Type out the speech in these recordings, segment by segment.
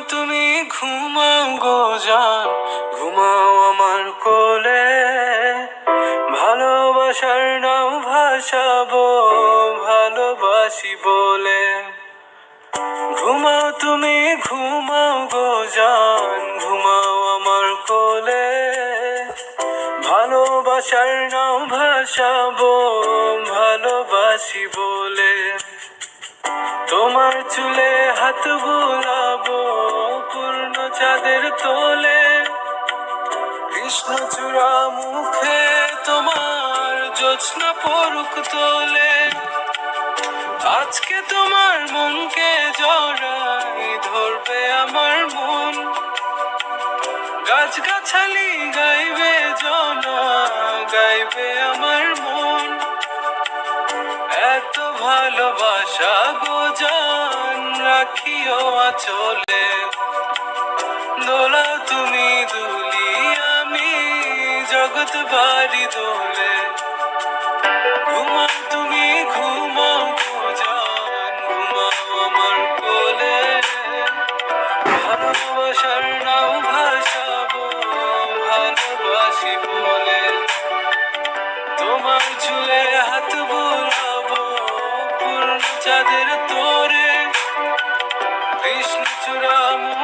তুমি ঘুমাও গো জান, ঘুমাও আমার কোলে। ভালোবাসার নাও ভাসাবো, ভালোবাসি বলে। ঘুমাও তুমি, ঘুমাও গো জান, ঘুমাও আমার কোলে। ভালোবাসার নাও ভাসাবো, ভালোবাসি বলে। তোমার চুলে হাত বুলাবো চাঁদের তোলে কৃষ্ণচূড়া মুখে তোমার জোৎস্না পরুক তোলে। আজকে তোমার মনকে জড়াই ধরবে আমার মন। গাছগাছালি গাইবে জনা, গাইবে আমার মন। এত ভালোবাসা গো জান, রাখিও আচলে। দোলা তুমি দুলি আমি, জগৎ বাড়ি দোলে। ঘুমাও তুমি, ঘুমাও জান ঘুমাও আমার কোলে। ভালোবাসার নাও ভাসাবো, ভালোবাসি বলে। তোমার চুলে হাত বুলাবো, পূর্ণ চাঁদের তোরে। কৃষ্ণচূড়া মুখে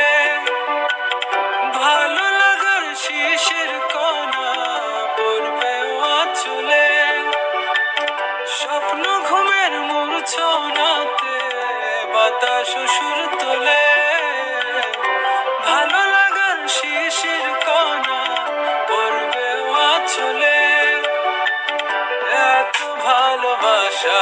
স্বপ্ন ঘুমের মূর্ছনাতে বাতাস সুর তোলে। ভালো লাগার শিশির কণা পড়বে চলে এত ভালোবাসা